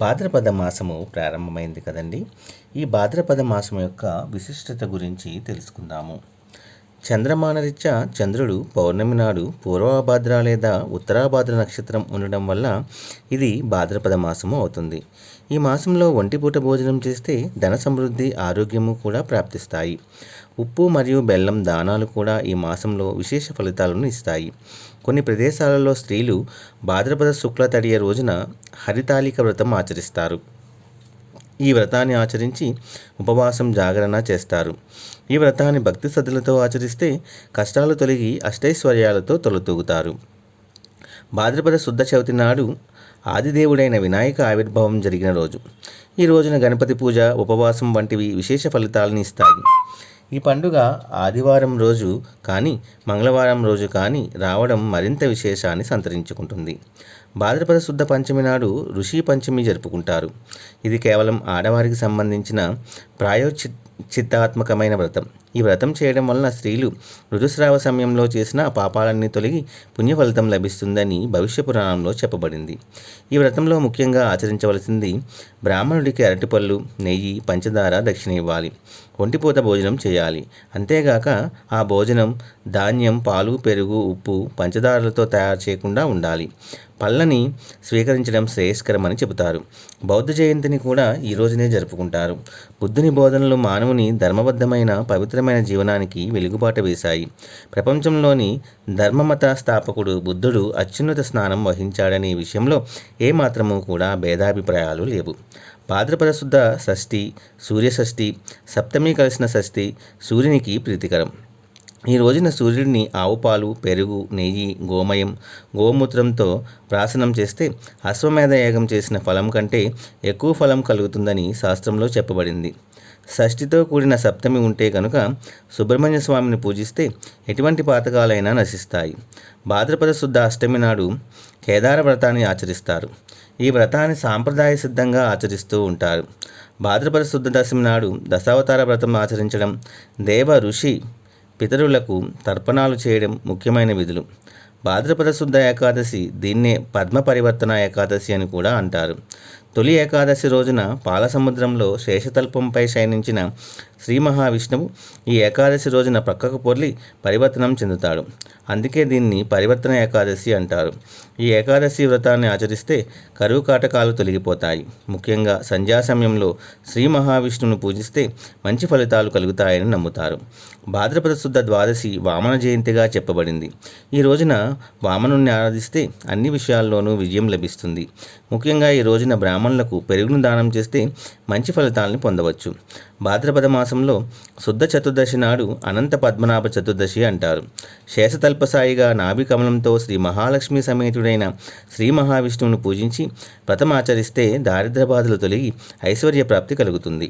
భాద్రపద మాసము ప్రారంభమైంది కదండి. ఈ భాద్రపద మాసం యొక్క విశిష్టత గురించి తెలుసుకుందాము. చంద్రమానరీత్యా చంద్రుడు పౌర్ణమి నాడు పూర్వభాద్ర లేదా ఉత్తరాభాద్ర నక్షత్రం ఉండడం వల్ల ఇది భాద్రపద మాసము అవుతుంది. ఈ మాసంలో ఒంటిపూట భోజనం చేస్తే ధన సమృద్ధి ఆరోగ్యము కూడా ప్రాప్తిస్తాయి. ఉప్పు మరియు బెల్లం దానాలు కూడా ఈ మాసంలో విశేష ఫలితాలను ఇస్తాయి. కొన్ని ప్రదేశాలలో స్త్రీలు భాద్రపద శుక్ల తడియ రోజున హరితాళిక వ్రతం ఆచరిస్తారు. ఈ వ్రతాన్ని ఆచరించి ఉపవాసం జాగరణ చేస్తారు. ఈ వ్రతాన్ని భక్తి శ్రద్ధలతో ఆచరిస్తే కష్టాలు తొలగి అష్టైశ్వర్యాలతో తొలతూగుతారు. భాద్రపద శుద్ధ చవితి నాడు ఆదిదేవుడైన వినాయక ఆవిర్భావం జరిగిన రోజు. ఈ రోజున గణపతి పూజ ఉపవాసం వంటివి విశేష ఫలితాలను ఇస్తాయి. ఈ పండుగ ఆదివారం రోజు కానీ మంగళవారం రోజు కానీ రావడం మరింత విశేషాన్ని సంతరించుకుంటుంది. భాద్రపద శుద్ధ పంచమి నాడు ఋషి పంచమి జరుపుకుంటారు. ఇది కేవలం ఆడవారికి సంబంధించిన ప్రాయోచిత్ చిత్తాత్మకమైన వ్రతం. ఈ వ్రతం చేయడం వలన స్త్రీలు ఋతుస్రావ సమయంలో చేసిన పాపాలన్నీ తొలగి పుణ్యఫలితం లభిస్తుందని భవిష్య పురాణంలో చెప్పబడింది. ఈ వ్రతంలో ముఖ్యంగా ఆచరించవలసింది బ్రాహ్మణుడికి అరటిపళ్ళు నెయ్యి పంచదార దక్షిణ ఇవ్వాలి. ఒంటిపూత భోజనం చేయాలి. అంతేగాక ఆ భోజనం ధాన్యం పాలు పెరుగు ఉప్పు పంచదారలతో తయారు చేయకుండా ఉండాలి. పళ్ళని స్వీకరించడం శ్రేయస్కరమని చెబుతారు. బౌద్ధ జయంతిని కూడా ఈ రోజునే జరుపుకుంటారు. బుద్ధుని బోధనలు మానవుని ధర్మబద్ధమైన పవిత్రమైన జీవనానికి వెలుగుబాట వేశాయి. ప్రపంచంలోని ధర్మమత స్థాపకుడు బుద్ధుడు అత్యున్నత స్నానం వహించాడనే విషయంలో ఏమాత్రము కూడా భేదాభిప్రాయాలు లేవు. భాద్రపద శుద్ధ షష్ఠి సూర్యషష్ఠి సప్తమి కలిసిన షష్ఠి సూర్యునికి ప్రీతికరం. ఈ రోజున సూర్యుడిని ఆవుపాలు పెరుగు నెయ్యి గోమయం గోమూత్రంతో ప్రాసనం చేస్తే అశ్వమేధ యాగం చేసిన ఫలం కంటే ఎక్కువ ఫలం కలుగుతుందని శాస్త్రంలో చెప్పబడింది. షష్ఠితో కూడిన సప్తమి ఉంటే కనుక సుబ్రహ్మణ్య స్వామిని పూజిస్తే ఎటువంటి పాతకాలైనా నశిస్తాయి. భాద్రపద శుద్ధ అష్టమి నాడు కేదార వ్రతాన్ని ఆచరిస్తారు. ఈ వ్రతాన్ని సాంప్రదాయ సిద్ధంగా ఆచరిస్తూ ఉంటారు. భాద్రపద శుద్ధ దశమి నాడు దశావతార వ్రతం ఆచరించడం దేవ ఋషి పితరులకు తర్పణాలు చేయడం ముఖ్యమైన విధులు. భాద్రపద శుద్ధ ఏకాదశి దీన్నే పద్మ పరివర్తన ఏకాదశి అని కూడా అంటారు. తొలి ఏకాదశి రోజున పాలసముద్రంలో శేషతల్పంపై శయనించిన శ్రీ మహావిష్ణువు ఈ ఏకాదశి రోజున ప్రక్కకు పొర్లి పరివర్తనం చెందుతాడు. అందుకే దీన్ని పరివర్తన ఏకాదశి అంటారు. ఈ ఏకాదశి వ్రతాన్ని ఆచరిస్తే కరువు కాటకాలు తొలగిపోతాయి. ముఖ్యంగా సంధ్యా సమయంలో శ్రీ మహావిష్ణువును పూజిస్తే మంచి ఫలితాలు కలుగుతాయని నమ్ముతారు. భాద్రపద శుద్ధ ద్వాదశి వామన జయంతిగా చెప్పబడింది. ఈ రోజున వామనుణ్ణి ఆరాధిస్తే అన్ని విషయాల్లోనూ విజయం లభిస్తుంది. ముఖ్యంగా ఈ రోజున బ్రాహ్మణులకు పెరుగును దానం చేస్తే మంచి ఫలితాలను పొందవచ్చు. భాద్రపద మాసంలో శుద్ధ చతుర్దశి నాడు అనంత పద్మనాభ చతుర్దశి అంటారు. శేషతల్పసాయిగా నాభి కమలంతో శ్రీ మహాలక్ష్మి సమేతుడైన శ్రీ మహావిష్ణువును పూజించి వ్రతమాచరిస్తే దారిద్ర బాధలు తొలగి ఐశ్వర్య ప్రాప్తి కలుగుతుంది.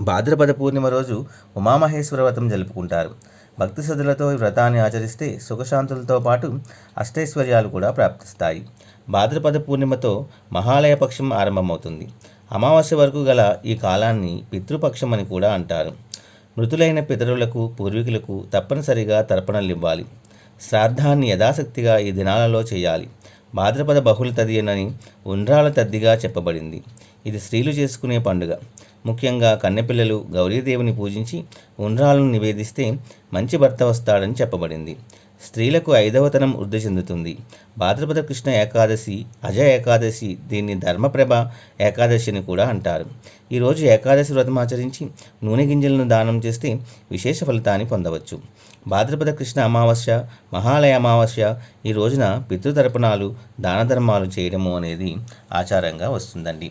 భాద్రపద పూర్ణిమ రోజు ఉమామహేశ్వర వ్రతం జరుపుకుంటారు. భక్తి శ్రద్ధలతో వ్రతాన్ని ఆచరిస్తే సుఖశాంతులతో పాటు అష్టైశ్వర్యాలు కూడా ప్రాప్తిస్తాయి. భాద్రపద పూర్ణిమతో మహాలయ పక్షం ఆరంభమవుతుంది. అమావాస్య వరకు గల ఈ కాలాన్ని పితృపక్షం అని కూడా అంటారు. మృతులైన పితరులకు పూర్వీకులకు తప్పనిసరిగా తర్పణలు ఇవ్వాలి శ్రాద్ధాన్ని యథాశక్తిగా ఈ దినాలలో చేయాలి. భాద్రపద బహుళ తదియనని ఉండ్రాల తద్దిగా చెప్పబడింది. ఇది స్త్రీలు చేసుకునే పండుగ. ముఖ్యంగా కన్నెపిల్లలు గౌరీదేవిని పూజించి ఉండ్రాలను నివేదిస్తే మంచి భర్త వస్తాడని చెప్పబడింది. స్త్రీలకు ఐదవతనం వృద్ధి చెందుతుంది. భాద్రపద కృష్ణ ఏకాదశి అజ ఏకాదశి దీన్ని ధర్మప్రభ ఏకాదశి అని కూడా అంటారు. ఈరోజు ఏకాదశి వ్రతం ఆచరించి నూనె గింజలను దానం చేస్తే విశేష ఫలితాన్ని పొందవచ్చు. భాద్రపద కృష్ణ అమావాస్య మహాలయ అమావాస్య ఈ రోజున పితృతర్పణాలు దాన ధర్మాలు చేయడము అనేది ఆచారంగా వస్తుందండి.